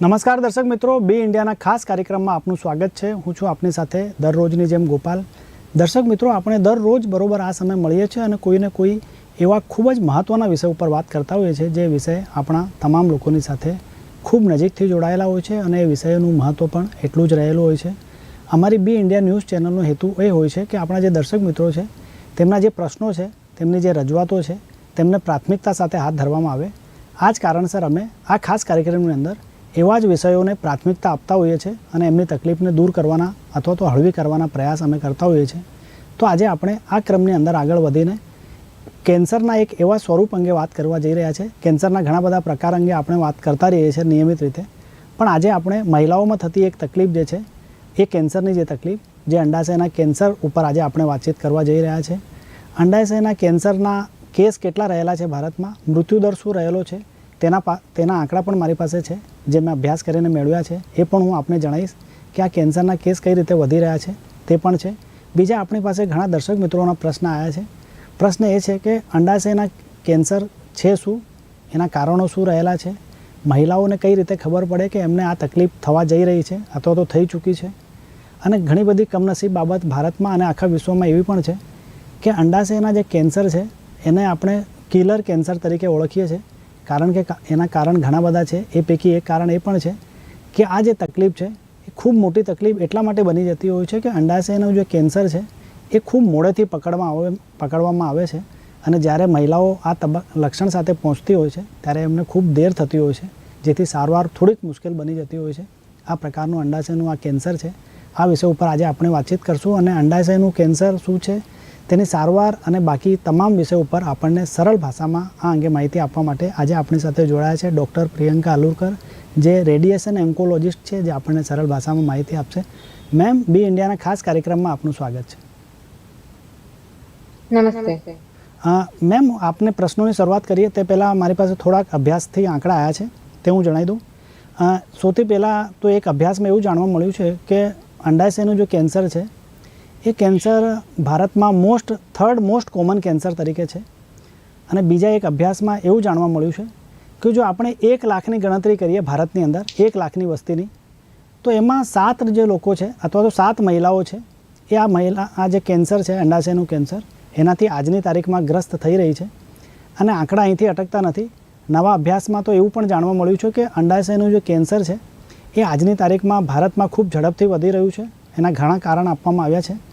નમસ્કાર દર્શક મિત્રો, બે ઇન્ડિયાના ખાસ કાર્યક્રમમાં આપનું સ્વાગત છે. હું છું આપની સાથે દરરોજની જેમ ગોપાલ. દર્શક મિત્રો, આપણે દરરોજ બરોબર આ સમય મળીએ છીએ અને કોઈને કોઈ એવા ખૂબ જ મહત્ત્વના વિષય ઉપર વાત કરતા હોઈએ છીએ, જે વિષય આપણા તમામ લોકોની સાથે ખૂબ નજીકથી જોડાયેલા હોય છે અને એ વિષયનું મહત્ત્વ પણ એટલું જ રહેલું હોય છે. અમારી બી ઇન્ડિયા ન્યૂઝ ચેનલનો હેતુ એ હોય છે કે આપણા જે દર્શક મિત્રો છે, તેમના જે પ્રશ્નો છે, તેમની જે રજૂઆતો છે, તેમને પ્રાથમિકતા સાથે હાથ ધરવામાં આવે. આ જ કારણસર અમે આ ખાસ કાર્યક્રમની અંદર એવા જ વિષયોને પ્રાથમિકતા આપતા હોઈએ છીએ અને એમની તકલીફને દૂર કરવાના અથવા તો હળવી કરવાના પ્રયાસ અમે કરતા હોઈએ છીએ. તો આજે આપણે આ ક્રમની અંદર આગળ વધીને કેન્સરના એક એવા સ્વરૂપ અંગે વાત કરવા જઈ રહ્યા છે. કેન્સરના ઘણા બધા પ્રકાર અંગે આપણે વાત કરતા રહીએ છીએ નિયમિત રીતે. પણ આજે આપણે મહિલાઓમાં થતી એક તકલીફ જે છે, એ કેન્સરની જે તકલીફ, જે અંડાશયના કેન્સર ઉપર આજે આપણે વાતચીત કરવા જઈ રહ્યા છે. અંડાશયના કેન્સરના કેસ કેટલા રહેલા છે ભારતમાં? મૃત્યુદર શું રહેલો છે? તેના પા, તેના આંકડા પણ મારી પાસે છે. જે મેં અભ્યાસ કરીને મેળવ્યા છે, એ પણ હું આપને જણાવીશ કે આ કેન્સરના કેસ કઈ રીતે વધી રહ્યા છે, તે પણ છે. બીજા આપણી પાસે ઘણા દર્શક મિત્રોના પ્રશ્ન આવ્યા છે. પ્રશ્ન એ છે કે અંડાશયના કેન્સર છે શું? એના કારણો શું રહેલા છે? મહિલાઓને કઈ રીતે ખબર પડે કે એમને આ તકલીફ થવા જઈ રહી છે, અથવા તો થઈ ચૂકી છે? અને ઘણી બધી કમનસીબ બાબત ભારતમાં અને આખા વિશ્વમાં એવી પણ છે કે અંડાશયના જે કેન્સર છે, એને આપણે કિલર કેન્સર તરીકે ઓળખીએ છીએ. કારણ કે એના કારણ ઘણા બધા છે. એ પૈકી એક કારણ એ પણ છે કે આ જે તકલીફ છે, એ ખૂબ મોટી તકલીફ એટલા માટે બની જતી હોય છે કે અંડાશયનું જે કેન્સર છે, એ ખૂબ મોડેથી પકડવામાં આવે પકડવામાં આવે છે. અને જ્યારે મહિલાઓ આ તબક લક્ષણ સાથે પહોંચતી હોય છે, ત્યારે એમને ખૂબ દેર થતી હોય છે, જેથી સારવાર થોડીક મુશ્કેલ બની જતી હોય છે. આ પ્રકારનું અંડાશયનું આ કેન્સર છે. આ વિષય ઉપર આજે આપણે વાતચીત કરશું અને અંડાશયનું કેન્સર શું છે તેની સારવાર અને બાકી તમામ વિષય ઉપર આપણને સરળ ભાષામાં આ અંગે માહિતી આપવા માટે આજે આપણી સાથે જોડાયા છે ડૉક્ટર પ્રિયંકા આલુરકર જે રેડિયેશન એન્કોલોજિસ્ટ છે જે આપણને સરળ ભાષામાં માહિતી આપશે. મેમ બી ઇન્ડિયાના ખાસ કાર્યક્રમમાં આપનું સ્વાગત છે. નમસ્તે. મેમ આપને પ્રશ્નોની શરૂઆત કરીએ તે પહેલાં મારી પાસે થોડાક અભ્યાસથી આંકડા આવ્યા છે તે હું જણાવી દઉં. સૌથી પહેલાં તો એક અભ્યાસમાં એવું જાણવા મળ્યું છે કે અંડાશયનું જો કેન્સર છે એ કેન્સર ભારતમાં most, third most common cancer તરીકે છે. અને બીજા એક અભ્યાસમાં એવું જાણવા મળ્યું છે કે જો આપણે એક લાખની ગણતરી કરીએ ભારતની અંદર, એક લાખની વસ્તીની, તો એમાં સાત જે લોકો છે, અથવા તો સાત મહિલાઓ છે, એ આ મહિલા, આ જે કેન્સર છે અંડાશયનું કેન્સર, એનાથી આજની તારીખમાં ગ્રસ્ત થઈ રહી છે. અને આંકડા અહીંથી અટકતા નથી. નવા અભ્યાસમાં તો એવું પણ જાણવા મળ્યું છે કે અંડાશયનું જે કેન્સર છે, એ આજની તારીખમાં ભારતમાં ખૂબ ઝડપથી વધી રહ્યું છે. એના ઘણા કારણ આપવામાં આવ્યા છે.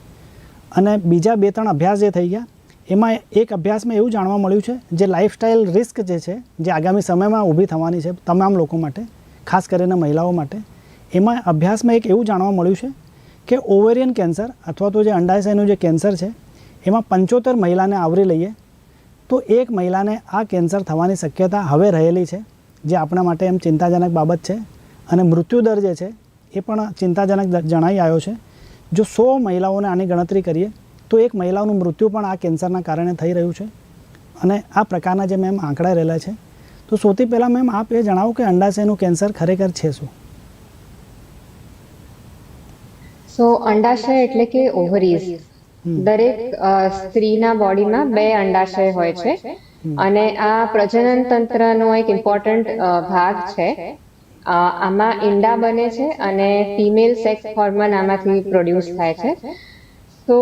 અને બીજા બે ત્રણ અભ્યાસ જે થઈ ગયા, એમાં એક અભ્યાસમાં એવું જાણવા મળ્યું છે જે લાઇફસ્ટાઇલ રિસ્ક જે છે, જે આગામી સમયમાં ઊભી થવાની છે તમામ લોકો માટે, ખાસ કરીને મહિલાઓ માટે, એમાં અભ્યાસમાં એક એવું જાણવા મળ્યું છે કે ઓવેરિયન કેન્સર અથવા તો જે અંડાશયનું જે કેન્સર છે, એમાં પંચોતેર મહિલાને આવરી લઈએ, તો એક મહિલાને આ કેન્સર થવાની શક્યતા હવે રહેલી છે, જે આપણા માટે એમ ચિંતાજનક બાબત છે અને મૃત્યુદર જે છે, એ પણ ચિંતાજનક જણાઈ આવ્યો છે. જો સો મહિલાઓને આની ગણતરી કરીએ તો એક મહિલાઓનું મૃત્યુ પણ આ કેન્સરના કારણે થઈ રહ્યું છે. અને આ પ્રકારના જે મેમ આંકડા રહેલા છે તો સૌથી પહેલાં મેમ આપ એ જણાવો કે અંડાશયનું કેન્સર ખરેખર છે શું? સો અંડાશય એટલે કે ઓવરીઝ. દરેક સ્ત્રીના બોડીમાં બે અંડાશય હોય છે. અને આ પ્રજનન તંત્રનો એક ઇમ્પોર્ટન્ટ ભાગ છે. આમાં ઈંડા બને છે અને ફિમેલ સેક્સ હોર્મોન આમાંથી પ્રોડ્યુસ થાય છે. તો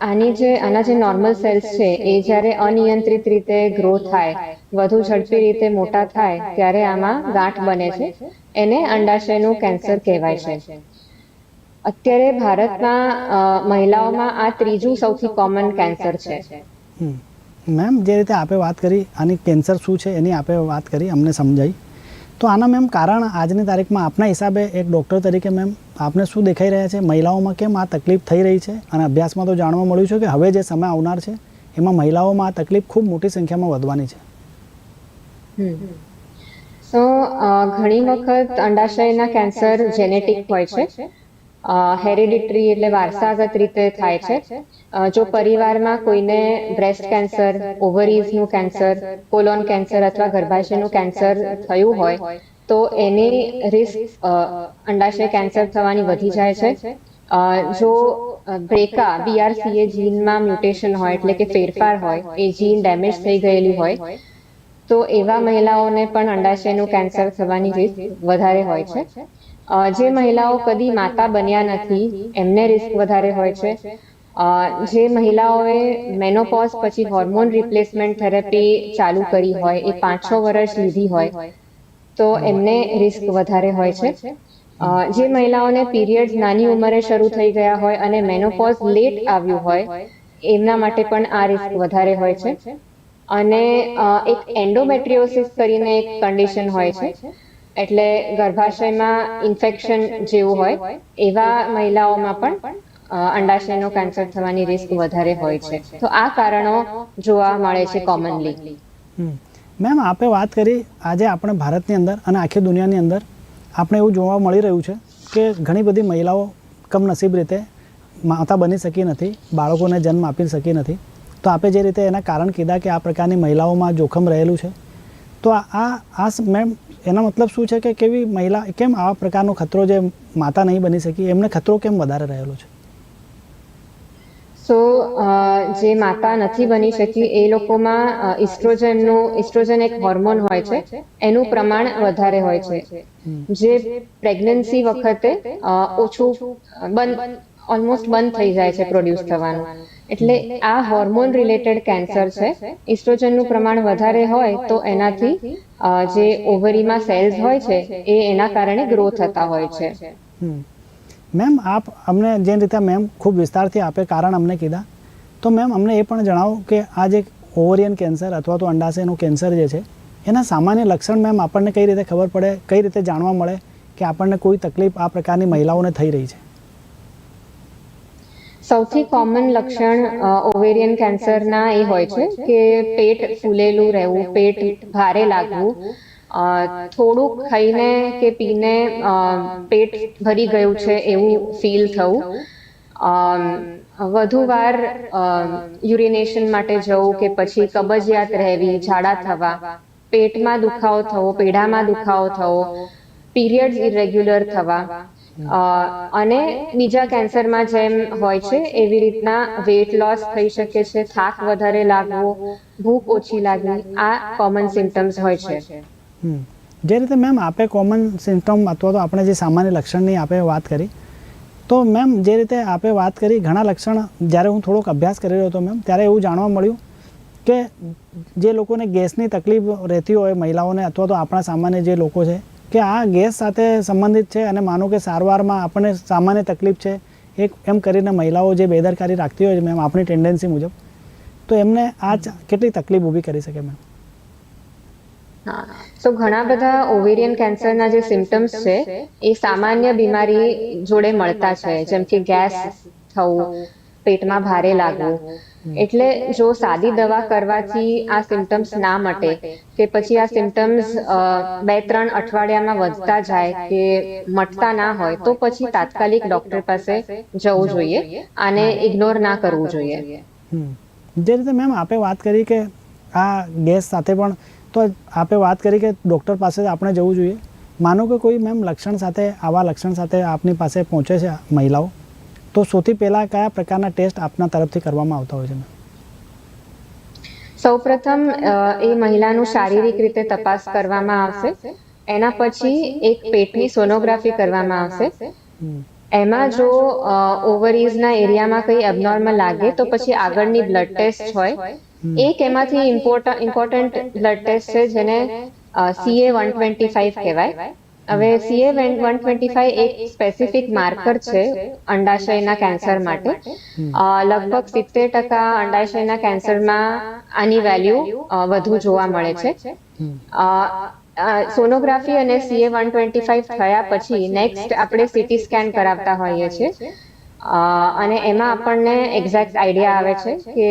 આની જે, આના જે નોર્મલ સેલ્સ છે, એ જ્યારે અનિયંત્રિત રીતે ગ્રો થાય, વધુ ઝડપી રીતે મોટા થાય, ત્યારે આમાં ગાંઠ બને છે. એને અંડાશયનું કેન્સર કહેવાય છે. અત્યારે ભારતમાં મહિલાઓમાં આ ત્રીજું સૌથી કોમન કેન્સર છે. મેમ, જે રીતે આપે વાત કરી, આની કેન્સર શું છે એની આપે વાત કરી, અમને સમજાઈ. તો આના મેમ કારણ આજની તારીખમાં આપના હિસાબે એક ડૉક્ટર તરીકે મેમ આપને શું દેખાઈ રહ્યા છે? મહિલાઓમાં કેમ આ તકલીફ થઈ રહી છે? અને અભ્યાસમાં તો જાણવા મળ્યું છે કે હવે જે સમય આવનાર છે, એમાં મહિલાઓમાં આ તકલીફ ખૂબ મોટી સંખ્યામાં વધવાની છે. સો ઘણી વખત અંડાશયના કેન્સર જેનેટિક હોય છે. હેરિડિટરી એટલે વારસાગત રીતે થાય છે. જો પરિવારમાં કોઈને બ્રેસ્ટ કેન્સર ઓવરીઝનું કેન્સર કોલોન કેન્સર અથવા ગર્ભાશયનું કેન્સર થયું હોય, તો એની રિસ્ક અંડાશય કેન્સર થવાની વધી જાય છે. જો બ્રેકા બીઆરસીએ જીનમાં મ્યુટેશન હોય, એટલે કે ફેરફાર હોય, એ જીન ડેમેજ થઈ ગયેલી હોય, તો એવા મહિલાઓને પણ અંડાશયનું કેન્સર થવાની રિસ્ક વધારે હોય છે. જે મહિલાઓ કદી માતા બન્યા નથી, એમને રિસ્ક વધારે હોય છે. જે મહિલાઓએ મેનોપોઝ પછી હોર્મોન રિપ્લેસમેન્ટ થેરેપી ચાલુ કરી હોય, એ પાંચ છ વર્ષ લીધી હોય, તો એમને રિસ્ક વધારે હોય છે. જે મહિલાઓને પીરિયડ નાની ઉંમરે શરૂ થઈ ગયા હોય અને મેનોપોઝ લેટ આવ્યું હોય, એમના માટે પણ આ રિસ્ક વધારે હોય છે. અને એક એન્ડોમેટ્રિયોસિસ કરીને એક કન્ડિશન હોય છે. એટલે ગર્ભાશયમાં ઇન્ફેક્શન જેવું હોય, એવા મહિલાઓમાં પણ અંડાશયનો કેન્સર થવાની રિસ્ક વધારે હોય છે. તો આ કારણો જોવા મળે છે કોમનલી. મેમ, આપે વાત કરી આજે આપણે ભારતની અંદર અને આખી દુનિયાની અંદર આપણે એવું જોવા મળી રહ્યું છે કે ઘણી બધી મહિલાઓ કમનસીબ રીતે માતા બની શકી નથી, બાળકોને જન્મ આપી શકી નથી. તો આપે જે રીતે એના કારણ કીધા કે આ પ્રકારની મહિલાઓમાં જોખમ રહેલું છે. તો આ આ મેમ એનો મતલબ શું છે કે કેવી મહિલા, કેમ આવા પ્રકારનો ખતરો જે માતા નહીં બની શકી, એમને ખતરો કેમ વધારે રહેલો છે? સો જે માતા નથી બની શકી, એ લોકોમાં ઇસ્ટ્રોજનનું, ઇસ્ટ્રોજન એક હોર્મોન હોય છે, એનું પ્રમાણ વધારે હોય છે. જે પ્રેગ્નન્સી વખતે ઓછું બંધ ઓલમોસ્ટ બંધ થઈ જાય છે, પ્રોડ્યુસ થવાનું. એટલે આ હોર્મોન રિલેટેડ કેન્સર છે. ઇસ્ટ્રોજનનું પ્રમાણ વધારે હોય તો એનાથી જે ઓવરીમાં સેલ્સ હોય છે એ એના કારણે ગ્રો થતા હોય છે. મેમ આપ અમને જે રીતે મેમ ખૂબ વિસ્તારથી આપે કારણ અમને કીધા. તો મેમ અમને એ પણ જણાવો કે આ જે ઓવરિયન કેન્સર અથવા તો અંડાશયનું કેન્સર જે છે એના સામાન્ય લક્ષણ મેમ આપણને કઈ રીતે ખબર પડે કઈ રીતે જાણવા મળે કે આપણને કોઈ તકલીફ આ પ્રકારની મહિલાઓને થઈ રહી છે? સૌથી કોમન લક્ષણ ઓવેરિયન કેન્સરના એ હોય છે કે પેટ ફૂલેલું રહેવું પેટ ભારે લાગવું થોડુંક ખાઈને કે પીને પેટ ભરી ગયું છે એવું ફીલ થવું. વધુ વાર યુરિનેશન માટે જવું કે પછી કબજિયાત રહેવી ઝાડા થવા પેટમાં દુખાવો થવો પેઢામાં દુખાવો થવો પીરિયડ્સ ઇરેગ્યુલર થવા. અને બીજા કેન્સરમાં જેમ હોય છે, એવી રીતના વેટ લોસ થઈ શકે છે, થાક વધારે લાગવો, ભૂખ ઓછી લાગવી, આ કોમન સિમ્ટમ્સ હોય છે. જે રીતે મેમ આપે કોમન સિમ્ટમ અથવા તો આપણે જે સામાન્ય લક્ષણની આપે વાત કરી, તો મેમ જે રીતે આપે વાત કરી, ઘણા લક્ષણ, જ્યારે હું થોડોક અભ્યાસ કરી રહ્યો હતો મેમ ત્યારે એવું જાણવા મળ્યું કે જે લોકોને ગેસની તકલીફ રહેતી હોય, મહિલાઓને અથવા તો આપણા સામાન્ય જે લોકો છે કે આ ગેસ સાથે સંબંધિત છે અને માનો કે સારવારમાં આપણને સામાન્ય તકલીફ છે, એક એમ કરીને મહિલાઓ જે બેદરકારી રાખતી હોય છે મેમ આપણી ટેન્ડન્સી મુજબ, તો એમને આ કેટલી તકલીફ ઊભી કરી શકે મેમ તો ઘણા બધા ઓવેરિયન કેન્સરના જે સિમ્ટમ્સ છે, એ સામાન્ય બીમારી જોડે મળતા છે, જેમ કે ગેસ થવું, પેટમાં ભારે લાગવું એટલે જો સાદી દવા કરવાથી આ સિમ્ટમ્સ ના મટે કે પછી આ સિમ્ટમ્સ બે ત્રણ અઠવાડિયામાં વધતા જાય કે મટતા ના હોય તો પછી તાત્કાલિક ડોક્ટર પાસે જવું જોઈએ આને ઇગ્નોર ના કરવું જોઈએ. જે રીતે મેમ આપે વાત કરી કે આ ગેસ સાથે પણ તો આપે વાત કરી કે ડૉક્ટર પાસે આપણે જવું જોઈએ. માનો કે કોઈ મેમ લક્ષણ સાથે આવા લક્ષણ સાથે આપની પાસે પહોંચે છે મહિલાઓ? તો સૌથી પહેલાં કયા પ્રકારના ટેસ્ટ આપના તરફથી કરવામાં આવતા હોય છે? સૌપ્રથમ એ મહિલાનું શારીરિક રીતે તપાસ કરવામાં આવશે. એના પછી એક પેટની સોનોગ્રાફી કરવામાં આવશે. એમાં જો ઓવરીઝના એરિયામાં કંઈ એબનોર્મલ લાગે તો પછી આગળની બ્લડ ટેસ્ટ હોય. એક એમાંથી ઇમ્પોર્ટન્ટ ઇમ્પોર્ટન્ટ બ્લડ ટેસ્ટ છે જેને સીએ વન ટ્વેન્ટી ફાઈવ કહેવાય. હવે સીએ વન ટ્વેન્ટી ફાઈવ એક સ્પેસિફિક માર્કર છે અંડાશયના કેન્સર માટે. લગભગ સિત્તેર ટકા અંડાશયના કેન્સરમાં આની વેલ્યુ વધુ જોવા મળે છે. સોનોગ્રાફી અને સીએ વન ટ્વેન્ટી ફાઈવ થયા પછી નેક્સ્ટ આપણે સીટી સ્કેન કરાવતા હોઈએ છીએ. અને એમાં આપણને એક્ઝેક્ટ આઈડિયા આવે છે કે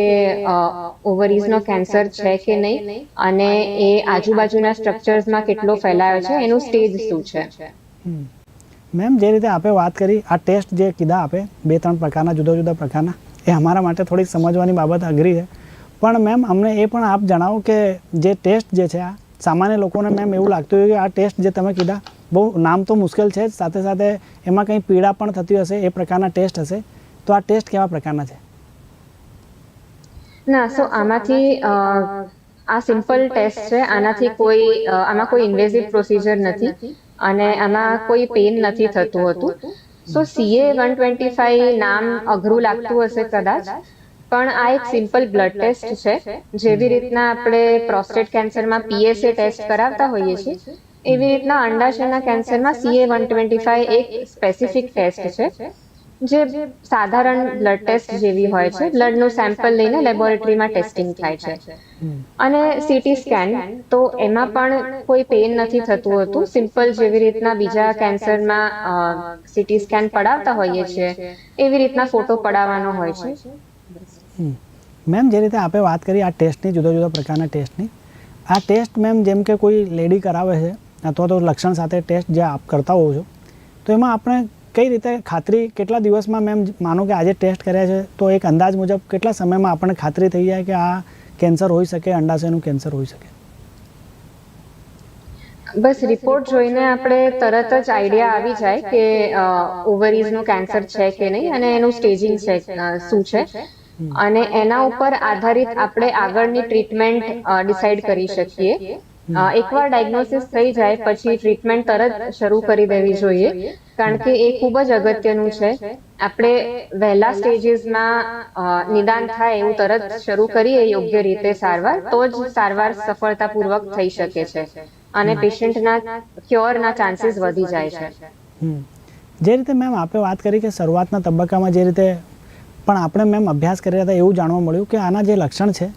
ઓવરીઝનો કેન્સર છે કે નહીં અને એ આજુબાજુના સ્ટ્રક્ચર્સમાં કેટલો ફેલાયો છે, એનું સ્ટેજ શું છે? મેમ, જે રીતે આપે વાત કરી, આ ટેસ્ટ જે કીધા આપે, બે ત્રણ પ્રકારના, જુદા જુદા પ્રકારના, એ અમારા માટે થોડીક સમજવાની બાબત અઘરી છે. પણ મેમ, અમને એ પણ આપ જણાવો કે જે ટેસ્ટ જે છે આ, સામાન્ય લોકોને મેમ એવું લાગતું હોય કે આ ટેસ્ટ જે તમે કીધા બહુ નામ તો મુશ્કેલ છે, સાથે સાથે એમાં કંઈ પીડા પણ થતી હશે, એ પ્રકારના ટેસ્ટ હશે. તો આ ટેસ્ટ કેવા પ્રકારના છે? ના, સો આમાંથી આ સિમ્પલ ટેસ્ટ છે, આનાથી કોઈ આમાં કોઈ ઇન્વેઝિવ પ્રોસિજર નથી અને આમાં કોઈ પેન નથી થતું હતું. So CA one twenty five નામ અઘરું લાગતું હશે કદાચ, પણ આ એક સિમ્પલ બ્લડ ટેસ્ટ છે, જેવી રીતના આપણે પ્રોસ્ટેટ કેન્સરમાં પીએસએ ટેસ્ટ કરાવતા હોઈએ છીએ. એવી રીતના અંડાશયના કેન્સરમાં સીએ વન ટ્વેન્ટી ફાઈવ એક સ્પેસિફિક ટેસ્ટ છે, જે સાધારણ બ્લડ ટેસ્ટ જેવી હોય છે. બ્લડનું સેમ્પલ લઈને લેબોરેટરીમાં ટેસ્ટિંગ થાય છે. અને સીટી સ્કેન તો એમાં પણ કોઈ પેન નથી થતું હોતું. સિમ્પલ જેવી રીતના બીજા કેન્સરમાં સીટી સ્કેન પડાવતા હોઈએ છીએ. એવી રીતના ફોટો પડાવવાનો હોય છે. મેમ જે રીતે આપણે વાત કરી આ ટેસ્ટની જુદા જુદા પ્રકારના ટેસ્ટની આ ટેસ્ટ મેમ જેમ કે કોઈ લેડી કરાવે છે અથવા તો લક્ષણ સાથે ટેસ્ટ જે આપ કરતા હોવ છો. તો એમાં આપણે કઈ રીતે ખાતરી કેટલા દિવસમાં મેમ માનો કે આજે ટેસ્ટ કર્યા છે તો એક અંદાજ મુજબ કેટલા સમયમાં આપણને ખાતરી થઈ જાય કે આ કેન્સર હોઈ શકે અંડાશયનું કેન્સર હોઈ શકે? બસ રિપોર્ટ જોઈને આપણે તરત જ આઈડિયા આવી જાય કે ઓવરીઝનું કેન્સર છે કે નહીં અને એનું સ્ટેજિંગ છે શું છે? અને એના ઉપર આધારિત આપણે આગળની ટ્રીટમેન્ટ ડિસાઈડ કરી શકીએ. એકવાર ડાયગ્નોસિસ થઈ જાય પછી ટ્રીટમેન્ટ તરત શરૂ કરી દેવી જોઈએ કારણ કે એ ખૂબ જ અગત્યનું છે. આપણે વહેલા સ્ટેજીસમાં નિદાન થાય એવું તરત શરૂ કરીએ યોગ્ય રીતે સારવાર તો જ સારવાર સફળતાપૂર્વક થઈ શકે છે અને પેશન્ટના ક્યોરના ચાન્સીસ વધી જાય છે. જે રીતે મેમ આપણે વાત કરી કે શરૂઆતના તબક્કામાં જે રીતે પણ આપણે મેમ અભ્યાસ કરી રહ્યા હતા એવું જાણવા મળ્યું કે આના જે લક્ષણ છે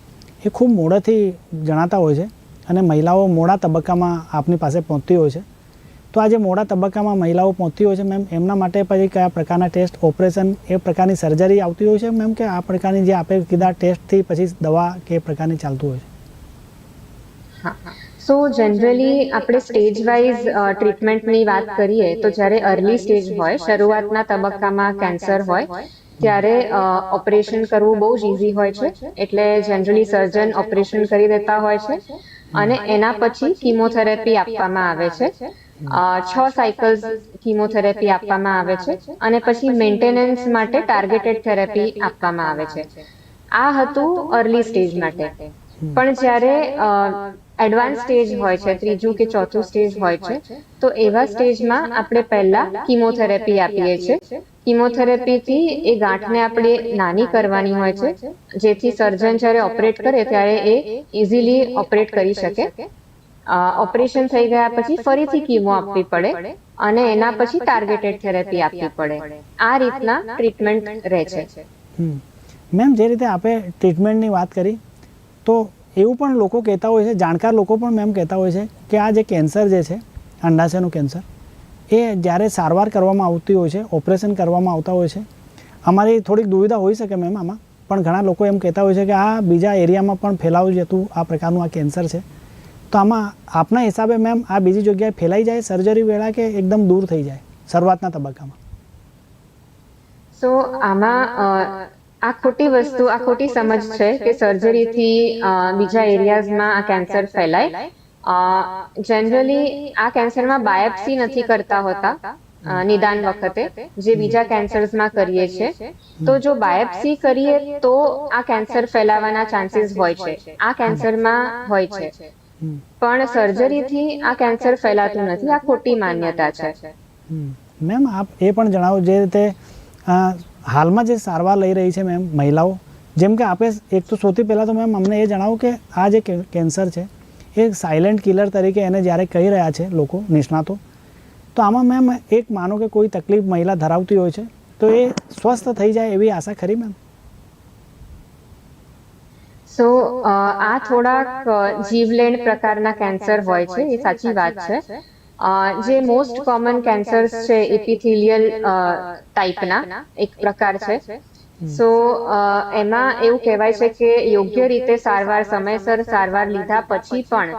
એ ખૂબ મોડેથી જણાતા હોય છે. અને મહિલાઓ મોડા તબક્કામાં આપની પાસે પહોંચતી હોય છે. તો આ જે મોડા તબક્કામાં મહિલાઓ પહોંચતી હોય છે, મેમ, એમના માટે પછી કયા પ્રકારના ટેસ્ટ, ઓપરેશન, એ પ્રકારની સર્જરી આવતી હોય છે? મેમ, કે આ પ્રકારની જે આપણે કીધા ટેસ્ટથી પછી દવા કે પ્રકારની ચાલતું હોય છે? સો જનરલી આપણે સ્ટેજ વાઇઝ ટ્રીટમેન્ટની વાત કરીએ, તો જ્યારે અર્લી સ્ટેજ હોય, શરૂઆતના તબક્કામાં કેન્સર હોય, ત્યારે ઓપરેશન કરવું બહુ જ ઇઝી હોય છે. એટલે જનરલી સર્જન ઓપરેશન કરી દેતા હોય છે. અને એના પછી કીમોથેરેપી આપવામાં આવે છે. છ. સાયકલ્સ કિમોથેરેપી આપવામાં આવે છે. અને પછી મેન્ટેનન્સ માટે ટાર્ગેટેડ થેરેપી આપવામાં આવે છે. આ હતું અર્લી સ્ટેજ માટે. પણ જ્યારે એડવાન્સ સ્ટેજ હોય છે ત્રીજું કે ચોથું સ્ટેજ હોય છે તો એવા સ્ટેજમાં આપણે પહેલા કીમોથેરેપી આપીએ છીએ. કીમોથેરાપીથી એ ગાંઠને આપણે નાની કરવાની હોય છે, જેથી સર્જન જ્યારે ઓપરેટ કરે ત્યારે એ ઇઝીલી ઓપરેટ કરી શકે. ઓપરેશન થઈ ગયા પછી ફરીથી કીમો આપવી પડે અને એના પછી ટાર્ગેટેડ થેરેપી આપવી પડે. આ રીતના ટ્રીટમેન્ટ રહે છે. મેમ, જે રીતે આપણે ટ્રીટમેન્ટની વાત કરી, તો એવું પણ લોકો કહેતા હોય છે, જાણકાર લોકો પણ મેમ કહેતા હોય છે કે આ જે કેન્સર જે છે, અંડાશયનું કેન્સર એ જ્યારે સારવાર કરવામાં આવતી હોય છે, ઓપરેશન કરવામાં આવતા હોય છે, અમારી થોડીક દુવિધા હોઈ શકે મેમ આમાં. પણ ઘણા લોકો એમ કહેતા હોય છે કે આ બીજા એરિયામાં પણ ફેલાવું જતું, આ પ્રકારનું આ કેન્સર છે. તો આમાં આપના હિસાબે મેમ આ બીજી જગ્યાએ ફેલાઈ જાય સર્જરી વેળા કે એકદમ દૂર થઈ જાય, શરૂઆતના તબક્કામાં? સો આમાં આ ખોટી વસ્તુ, આ ખોટી સમજ છે કે સર્જરીથી બીજા એરિયાઝમાં આ કેન્સર ફેલાય. જનરલી આ કેન્સરમાં બાયોપ્સી નથી કરતા હોતા નિદાન વખતે જે બીજા કેન્સર્સમાં કરીએ છીએ તો જો બાયોપ્સી કરીએ તો આ કેન્સર ફેલાવાના ચાન્સીસ હોય છે. આ કેન્સરમાં હોય છે. પણ સર્જરીથી આ કેન્સર ફેલાતું નથી. આ ખોટી માન્યતા છે. મેમ આપ એ પણ જણાવો જે રીતે હાલમાં જે સારવાર લઈ રહી છે મેમ મહિલાઓ જેમ કે આપે એક તો સૌથી પહેલાં તો મેમ અમને એ જણાવો કે આ જે કેન્સર છે એ સાયલેન્ટ કિલર તરીકે એને જ્યારે કહી રહ્યા છે લોકો, નિષ્ણાતો, તો આમાં મેમ એક માનો કે કોઈ તકલીફ મહિલા ધરાવતી હોય છે, તો એ સ્વસ્થ થઈ જાય એવી આશા ખરી મેમ સો આ થોડાક જીવલેણ પ્રકારના કેન્સર હોય છે, એ સાચી વાત છે. જે મોસ્ટ કોમન કેન્સર્સ છે, એપિથિલિયલ ટાઈપના એક પ્રકાર છે. સો એમાં એવું કહેવાય છે કે યોગ્ય રીતે સારવાર સમયસર સારવાર લીધા પછી પણ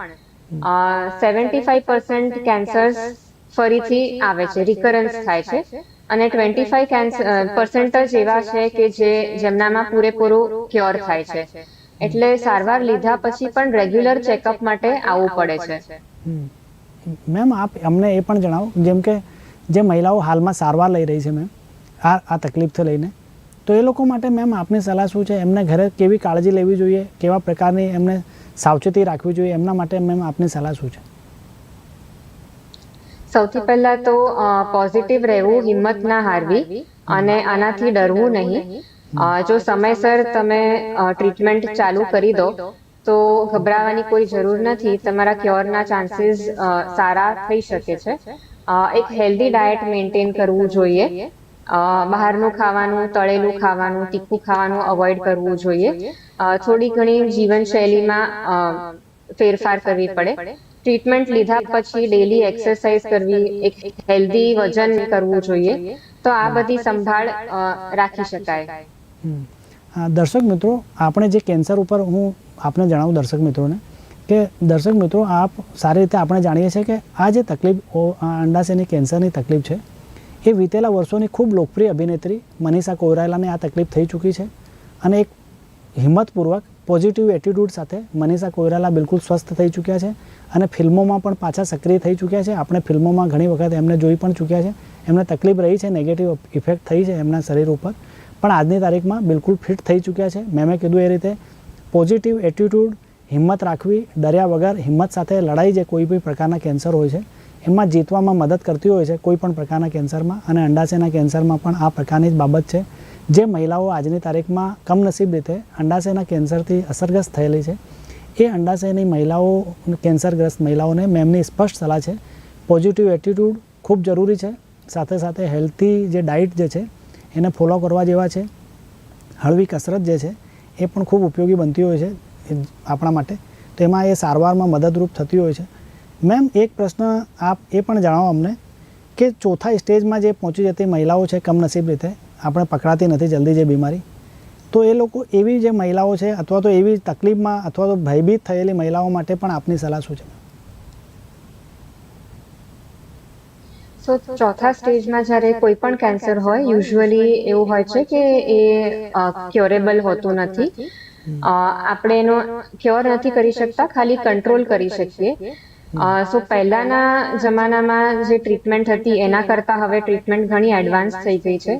સેવન્ટી ફાઈવ પર્સન્ટ કેન્સર્સ ફરીથી આવે છે રિકરન્સ થાય છે. અને ટ્વેન્ટી ફાઈવ પર્સન્ટ જ એવા છે કે જે જેમનામાં પૂરેપૂરું ક્યોર થાય છે. એટલે સારવાર લીધા પછી પણ રેગ્યુલર ચેકઅપ માટે આવવું પડે છે. મેમ આપ અમને એ પણ જણાવો જેમ કે જે મહિલાઓ હાલમાં સારવાર લઈ રહી છે મેમ આ આ તકલીફથી લઈને તો એ લોકો માટે મેમ આપની સલાહ શું છે? એમને ઘરે કેવી કાળજી લેવી જોઈએ? કેવા પ્રકારની એમને સાવચેતી રાખવી જોઈએ? એમના માટે મેમ આપની સલાહ શું છે? સૌથી પહેલા તો પોઝિટિવ રહેવું, હિંમત ના હારવી અને આનાથી ડરવું નહીં. જો સમયસર તમે ટ્રીટમેન્ટ ચાલુ કરી દો, તો ગભરાવાની કોઈ જરૂર નથી. તમારા ક્યોરના ચાન્સીસ સારા થઈ શકે છે. એક હેલ્ધી ડાયટ મેન્ટેન કરવું જોઈએ. બહારનું ખાવાનું, તળેલું ખાવાનું, તીખું ખાવાનું અવોઇડ કરવું જોઈએ. થોડી ઘણી જીવનશૈલીમાં ફેરફાર કરવી પડે. ટ્રીટમેન્ટ લીધા પછી ડેલી એક્સરસાઇઝ કરવી એક હેલ્ધી વજન કરવું જોઈએ. તો આ બધી સંભાળ રાખી શકાય. દર્શક મિત્રો, આપણે જે કેન્સર ઉપર હું આપને જણાવું દર્શક મિત્રોને, કે દર્શક મિત્રો, આપ સારી રીતે આપણે જાણીએ છીએ કે આ જે તકલીફ અંડાશયની કેન્સરની તકલીફ છે એ વીતેલા વર્ષોની ખૂબ લોકપ્રિય અભિનેત્રી મનીષા કોઈરાલાને આ તકલીફ થઈ ચૂકી છે અને એક હિંમતપૂર્વક પોઝિટિવ એટીટ્યૂડ સાથે મનીષા કોઈરાલા બિલકુલ સ્વસ્થ થઈ ચૂક્યા છે અને ફિલ્મોમાં પણ પાછા સક્રિય થઈ ચૂક્યા છે. આપણે ફિલ્મોમાં ઘણી વખત એમને જોઈ પણ ચૂક્યા છે. એમને તકલીફ રહી છે નેગેટિવ ઇફેક્ટ થઈ છે એમના શરીર ઉપર. પણ આજની તારીખમાં બિલકુલ ફિટ થઈ ચૂક્યા છે. મેં મેં કીધું એ રીતે પોઝિટિવ એટીટ્યૂડ હિંમત રાખવી ડર્યા વગર હિંમત સાથે લડાઈ જે કોઈ બી પ્રકારના કેન્સર હોય છે એમાં જીતવામાં મદદ કરતી હોય છે કોઈ પણ પ્રકારના કેન્સરમાં અને અંડાશયના કેન્સરમાં પણ આ પ્રકારની જ બાબત છે. જે મહિલાઓ આજની તારીખમાં કમનસીબ રીતે અંડાશયના કેન્સરથી અસરગ્રસ્ત થયેલી છે. એ અંડાશયની મહિલાઓ, કેન્સરગ્રસ્ત મહિલાઓને મેમની સ્પષ્ટ સલાહ છે. પોઝિટિવ એટીટ્યૂડ ખૂબ જરૂરી છે. સાથે સાથે હેલ્ધી જે ડાયટ જે છે, એને ફોલો કરવા જેવા છે. હળવી કસરત જે છે, એ પણ ખૂબ ઉપયોગી બનતી હોય છે આપણા માટે. તો એમાં એ સારવારમાં મદદરૂપ થતી હોય છે. મેમ એક પ્રશ્ન આપ એ પણ જણાવો અમને કે ચોથા સ્ટેજમાં જે પહોંચી જતી મહિલાઓ છે કમનસીબ રીતે આપણે પકડાતી નથી જલ્દી જે બીમારી તો એ લોકો એવી જે મહિલાઓ છે અથવા તો એવી તકલીફમાં અથવા તો ભયભીત થયેલી મહિલાઓ માટે પણ આપની સલાહ શું છે? સો ચોથા સ્ટેજમાં જ્યારે કોઈ પણ કેન્સર હોય યુઝ્યુઅલી એવું હોય છે કે એ ક્યોરેબલ હોતું નથી. આપણે એનો ક્યોર નથી કરી શકતા ખાલી કંટ્રોલ કરી શકીએ. સો પહેલાના જમાનામાં જે ટ્રીટમેન્ટ હતી, એના કરતા હવે ટ્રીટમેન્ટ ઘણી એડવાન્સ થઈ ગઈ છે.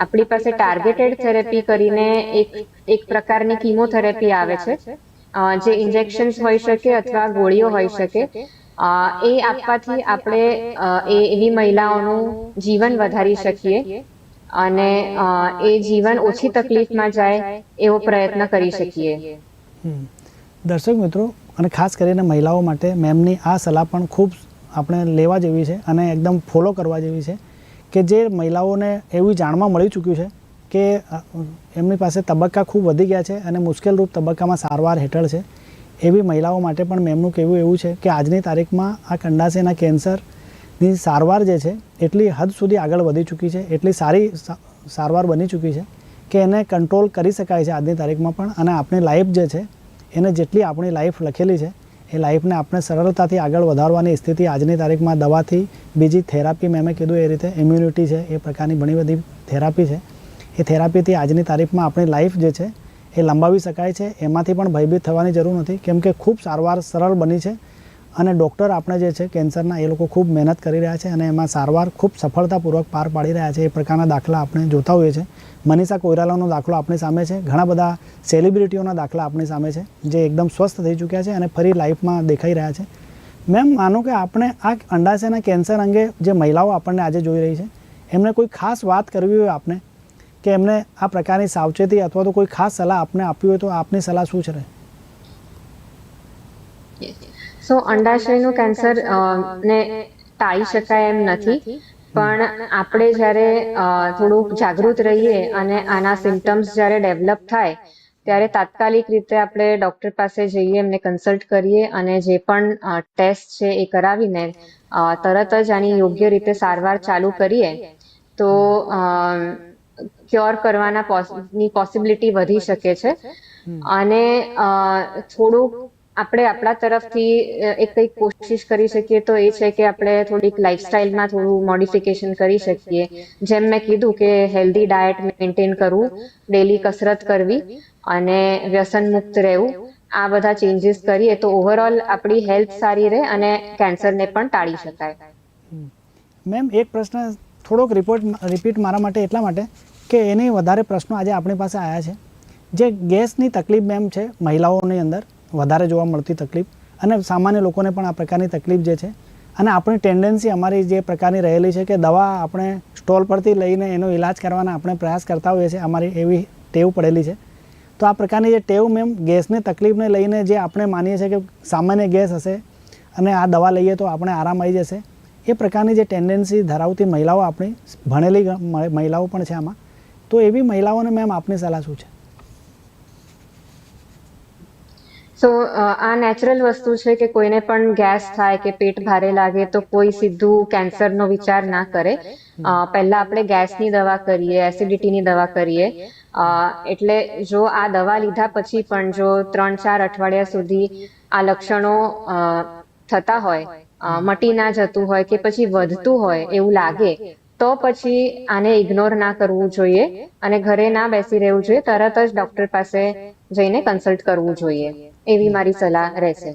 આપણી પાસે ટાર્ગેટેડ થેરેપી કરીને એક એક પ્રકારની કીમોથેરેપી આવે છે. જે ઇન્જેક્શન્સ હોઈ શકે અથવા ગોળીઓ હોઈ શકે એ આપવાથી આપણે એ, એવી મહિલાઓનું જીવન વધારી શકીએ અને એ જીવન ઓછી તકલીફમાં જાય એવો પ્રયત્ન કરી શકીએ. દર્શક મિત્રો અને ખાસ કરીને મહિલાઓ માટે મેમની આ સલાહ પણ ખૂબ આપણે લેવા જેવી છે અને એકદમ ફોલો કરવા જેવી છે કે જે મહિલાઓને એવું જાણવા મળી ચૂક્યું છે કે એમની પાસે તબક્કા ખૂબ વધી ગયા છે અને મુશ્કેલરૂપ તબક્કામાં સારવાર હેઠળ છે. એવી મહિલાઓ માટે પણ મેમનું કહેવું એવું છે કે આજની તારીખમાં આ કંડાશયના કેન્સરની સારવાર જે છે એટલી હદ સુધી આગળ વધી ચૂકી છે, એટલી સારી સારવાર બની ચૂકી છે કે એને કંટ્રોલ કરી શકાય છે આજની તારીખમાં પણ અને આપણી લાઈફ જે છે એને જેટલી આપણી લાઈફ લખેલી છે, એ લાઈફને આપણે સરળતાથી આગળ વધારવાની સ્થિતિ આજની તારીખમાં દવાથી, બીજી થેરાપી મેં કીધું એ રીતે ઇમ્યુનિટી છે, એ પ્રકારની ઘણી બધી થેરાપી છે. એ થેરાપીથી આજની તારીખમાં આપણી લાઈફ જે છે, એ લંબાવી શકાય છે. એમાંથી પણ ભયભીત થવાની જરૂર નથી, કેમ કે ખૂબ સારવાર સરળ બની છે. અને ડૉક્ટર આપણે જે છે કેન્સરના એ લોકો ખૂબ મહેનત કરી રહ્યા છે અને એમાં સારવાર ખૂબ સફળતાપૂર્વક પાર પાડી રહ્યા છે એ પ્રકારના દાખલા આપણે જોતા હોઈએ છીએ. મનીષા કોઈરાલાનો દાખલો આપણી સામે છે. ઘણા બધા સેલિબ્રિટીઓના દાખલા આપણી સામે છે, જે એકદમ સ્વસ્થ થઈ ચૂક્યા છે અને ફરી લાઈફમાં દેખાઈ રહ્યા છે. મેમ, માનો કે આપણે આ અંડાશયના કેન્સર અંગે જે મહિલાઓ આપણને આજે જોઈ રહી છે, એમને કોઈ ખાસ વાત કરવી હોય આપને? કે એમને આ પ્રકારની સાવચેતી અથવા તો કોઈ ખાસ સલાહ આપને આપવી હોય તો આપની સલાહ શું છે? સો અંડાશયનું કેન્સર ને ટાળી શકાય એમ નથી. પણ આપણે જ્યારે થોડુંક જાગૃત રહીએ અને આના સિમ્ટમ્સ જ્યારે ડેવલપ થાય ત્યારે તાત્કાલિક રીતે આપણે ડોક્ટર પાસે જઈએ એમને કન્સલ્ટ કરીએ અને જે પણ ટેસ્ટ છે એ કરાવીને તરત જ આની યોગ્ય રીતે સારવાર ચાલુ કરીએ તો ક્યોર કરવાના ની પોસિબિલિટી વધી શકે છે. અને થોડુંક આપણે આપણા તરફથી એક કંઈક કોશિશ કરી શકીએ તો એ છે કે આપણે થોડીક લાઈફસ્ટાઈલમાં થોડું મોડિફિકેશન કરી શકીએ. જેમ મેં કીધું કે હેલ્ધી ડાયટ મેન્ટેન કરવું ડેલી કસરત કરવી અને વ્યસન મુક્ત રહેવું, આ બધા ચેન્જીસ કરીએ તો ઓવરઓલ આપણી હેલ્થ સારી રહે અને કેન્સરને પણ ટાળી શકાય. મેમ, એક પ્રશ્ન થોડોક રિપોર્ટ રિપીટ મારા માટે એટલા માટે કે એને વધારે પ્રશ્નો આજે આપણી પાસે આવ્યા છે. જે ગેસની તકલીફ મેમ છે મહિલાઓની અંદર વધારે જોવા મળતી તકલીફ અને સામાન્ય લોકોને પણ આ પ્રકારની તકલીફ જે છે અને આપણી ટેન્ડન્સી અમારી જે પ્રકારની રહેલી છે કે દવા આપણે સ્ટોલ પરથી લઈને એનો ઇલાજ કરવાના આપણે પ્રયાસ કરતા હોઈએ છીએ, અમારી એવી ટેવ પડેલી છે. તો આ પ્રકારની જે ટેવ મેમ ગેસની તકલીફને લઈને જે આપણે માનીએ છીએ કે સામાન્ય ગેસ હશે અને આ દવા લઈએ તો આપણે આરામ આવી જશે, એ પ્રકારની જે ટેન્ડન્સી ધરાવતી મહિલાઓ આપણી ભણેલી મહિલાઓ પણ છે આમાં. તો એવી મહિલાઓને મેમ આપની સલાહ શું છે? સો આ નેચરલ વસ્તુ છે કે કોઈને પણ ગેસ થાય કે પેટ ભારે લાગે તો કોઈ સીધું કેન્સરનો વિચાર ના કરે. પહેલા આપણે ગેસની દવા કરીએ એસિડિટીની દવા કરીએ. એટલે જો આ દવા લીધા પછી પણ જો ત્રણ ચાર અઠવાડિયા સુધી આ લક્ષણો થતા હોય મટી ના જતું હોય કે પછી વધતું હોય એવું લાગે તો પછી આને ઇગ્નોર ના કરવું જોઈએ અને ઘરે ના બેસી રહેવું જોઈએ. તરત જ ડોક્ટર પાસે જઈને કન્સલ્ટ કરવું જોઈએ. એવી મારી સલાહ રહેશે.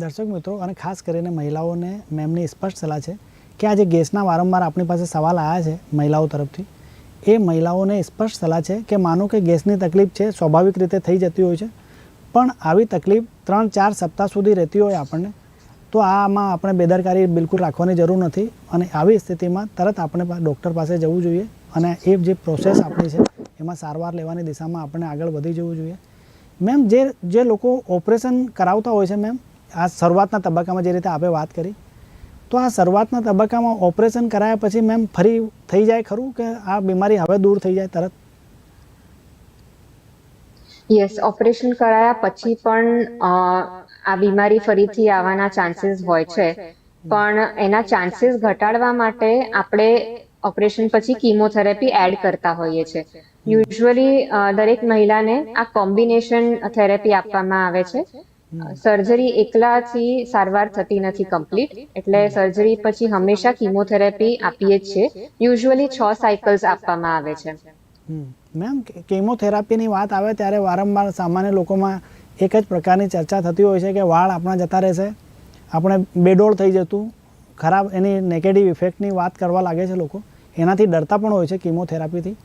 દર્શક મિત્રો, અને ખાસ કરીને મહિલાઓને મેમની સ્પષ્ટ સલાહ છે કે આ જે ગેસના વારંવાર આપણી પાસે સવાલ આવ્યા છે મહિલાઓ તરફથી. એ મહિલાઓને સ્પષ્ટ સલાહ છે કે માનો કે ગેસની તકલીફ છે, સ્વાભાવિક રીતે થઈ જતી હોય છે, પણ આવી તકલીફ ત્રણ, ચાર સપ્તાહ સુધી રહેતી હોય આપણને, તો આમાં આપણે બેદરકારી બિલકુલ રાખવાની જરૂર નથી અને આવી સ્થિતિમાં તરત આપણે ડૉક્ટર પાસે જવું જોઈએ અને એ જે પ્રોસેસ આપણી છે, એમાં સારવાર લેવાની દિશામાં આપણે આગળ વધી જવું જોઈએ. મેમ, જે જે લોકો ઓપરેશન કરાવતા હોય છે મેમ, આ શરૂઆતના તબક્કામાં જે રીતે આપણે વાત કરી, તો આ શરૂઆતના તબક્કામાં ઓપરેશન કરાયા પછી મેમ ફરી થઈ જાય ખરું કે આ બીમારી હવે દૂર થઈ જાય તરત? યસ ઓપરેશન કરાયા પછી પણ આ બીમારી ફરીથી આવવાના ચાન્સીસ હોય છે. પણ એના ચાન્સીસ ઘટાડવા માટે આપણે ઓપરેશન પછી કીમોથેરાપી એડ કરતા હોઈએ છીએ. યુઝ્યુઅલી દરેક મહિલાને આ કોમ્બિનેશન થેરેપી આપવામાં આવે છે. સર્જરી એકલાથી સારવાર થતી નથી કમ્પ્લીટ. એટલે સર્જરી પછી હંમેશા કીમોથેરાપી આપીએ જ છીએ. યુઝ્યુઅલી છ સાયકલ્સ આપવામાં આવે છે. હમ. મેમ કેમોથેરાપીની વાત આવે ત્યારે વારંવાર સામાન્ય લોકોમાં એક જ પ્રકારની ચર્ચા થતી હોય છે કે વાળ આપણા જતા રહેશે આપણે બેડોળ થઈ જતું ખરાબ એની નેગેટિવ ઇફેક્ટની વાત કરવા લાગે છે લોકો. એનાથી ડરતા પણ હોય છે કિમોથેરાપીથી.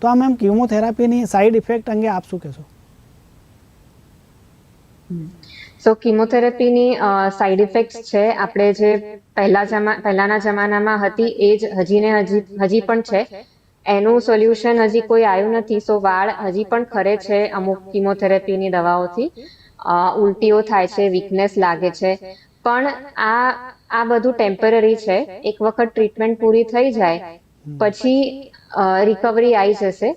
તો આ મેમ કિમોથેરાપીની સાઈડ ઇફેક્ટ અંગે આપ શું કહેશો? સો કિમોથેરાપીની સાઇડ ઇફેક્ટ્સ છે. આપણે જે પહેલા જમા, પહેલાના જમાનામાં હતી, એ જ હજી ને હજી હજી પણ છે. એનું સોલ્યુશન હજી કોઈ આવ્યું નથી. સો વાળ હજી પણ ખરે છે અમુક કિમોથેરાપીની દવાઓથી. ઉલટીઓ થાય છે વીકનેસ લાગે છે. પણ આ આ બધું ટેમ્પરરી છે. એક વખત ટ્રીટમેન્ટ પૂરી થઈ જાય પછી રિકવરી આવી જશે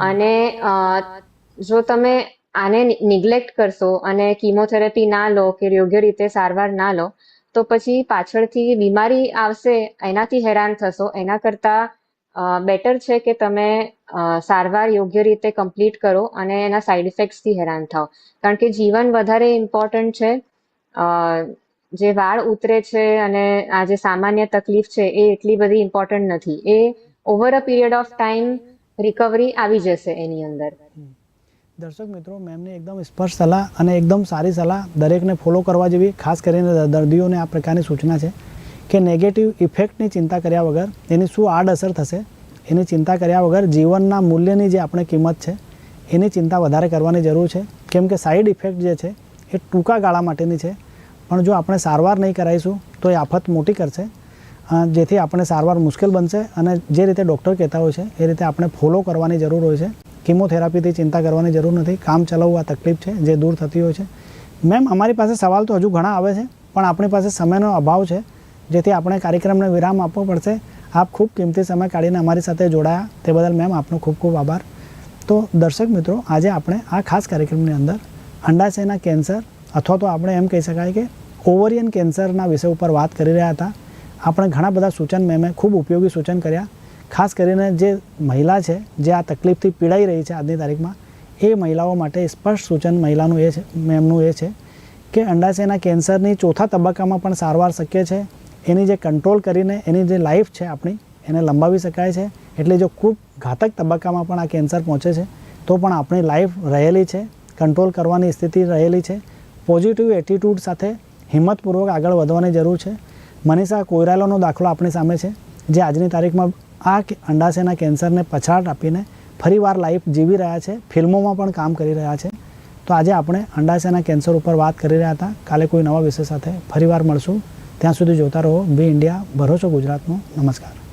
અને જો તમે આને નિગ્લેક્ટ કરશો અને કિમોથેરાપી ના લો કે યોગ્ય રીતે સારવાર ના લો તો પછી પાછળથી બીમારી આવશે એનાથી હેરાન થશો. એના કરતા બેટર છે કે તમે સારવાર યોગ્ય રીતે કમ્પ્લીટ કરો અને એના સાઈડ ઇફેક્ટ્સથી હેરાન થાઓ. કારણ કે જીવન વધારે ઇમ્પોર્ટન્ટ છે. જે વાળ ઉતરે છે અને આ જે સામાન્ય તકલીફ છે એ એટલી બધી ઇમ્પોર્ટન્ટ નથી. એ over a period of time recovery આવી જશે એની અંદર. દર્શક મિત્રો, મેમને એકદમ સ્પષ્ટ સલાહ અને એકદમ સારી સલાહ દરેકને ફોલો કરવા જેવી, ખાસ કરીને દર્દીઓને આ પ્રકારની સૂચના છે કે નેગેટિવ ઇફેક્ટની ચિંતા કર્યા વગર એની શું આડઅસર થશે, એની ચિંતા કર્યા વગર જીવનના મૂલ્યની જે આપણે કિંમત છે, એની ચિંતા વધારે કરવાની જરૂર છે. કેમ કે સાઈડ ઇફેક્ટ જે છે એ ટૂંકા ગાળા માટેની છે પણ જો આપણે સારવાર નહીં કરાવીશું તો એ આફત મોટી કરશે. જેથી આપણે સારવાર મુશ્કેલ બનશે અને જે રીતે ડૉક્ટર કહેતા હોય છે, એ રીતે આપણે ફોલો કરવાની જરૂર હોય છે. કિમોથેરાપીથી ચિંતા કરવાની જરૂર નથી. કામ ચલાવવું તકલીફ છે, જે દૂર થતી હોય છે. મેમ, અમારી પાસે સવાલ તો હજુ ઘણા આવે છે, પણ આપણી પાસે સમયનો અભાવ છે, જેથી આપણે કાર્યક્રમને વિરામ આપવો પડશે. આપ ખૂબ કિંમતી સમય કાઢીને અમારી સાથે જોડાયા. તે બદલ મેમ, આપનો ખૂબ ખૂબ આભાર. તો દર્શક મિત્રો, આજે આપણે આ ખાસ કાર્યક્રમની અંદર અંડાશયના કેન્સર અથવા તો આપણે એમ કહી શકાય કે ઓવરિયન કેન્સરના વિષય ઉપર વાત કરી રહ્યા હતા. આપણે ઘણા બધા સૂચન મેમે ખૂબ ઉપયોગી સૂચન કર્યા. ખાસ કરીને જે મહિલા છે, જે આ તકલીફથી પીડાઈ રહી છે આજની તારીખમાં, એ મહિલાઓ માટે સ્પષ્ટ સૂચન મહિલાનું એ છે, મેમનું એ છે કે અંડાશયના કેન્સરની ચોથા તબક્કામાં પણ સારવાર શક્ય છે. એની જે કંટ્રોલ કરીને એની જે લાઈફ છે આપણી, એને લંબાવી શકાય છે. એટલે જો ખૂબ ઘાતક તબક્કામાં પણ આ કેન્સર પહોંચે છે, તો પણ આપણી લાઈફ રહેલી છે, કંટ્રોલ કરવાની સ્થિતિ રહેલી છે. પોઝિટિવ એટીટ્યૂડ સાથે હિંમતપૂર્વક આગળ વધવાની જરૂર છે. મનીષા કોયરાલાનો દાખલો આપણી સામે છે, જે આજની તારીખમાં આ અંડાશયના કેન્સરને પછાડ આપીને ફરીવાર લાઈફ જીવી રહ્યા છે, ફિલ્મોમાં પણ કામ કરી રહ્યા છે. તો આજે આપણે અંડાશયના કેન્સર ઉપર વાત કરી રહ્યા હતા. કાલે કોઈ નવા વિષય સાથે ફરીવાર મળશું. ત્યાં સુધી જોતા રહો. બી ઇન્ડિયા ભરોસો ગુજરાતનો. નમસ્કાર.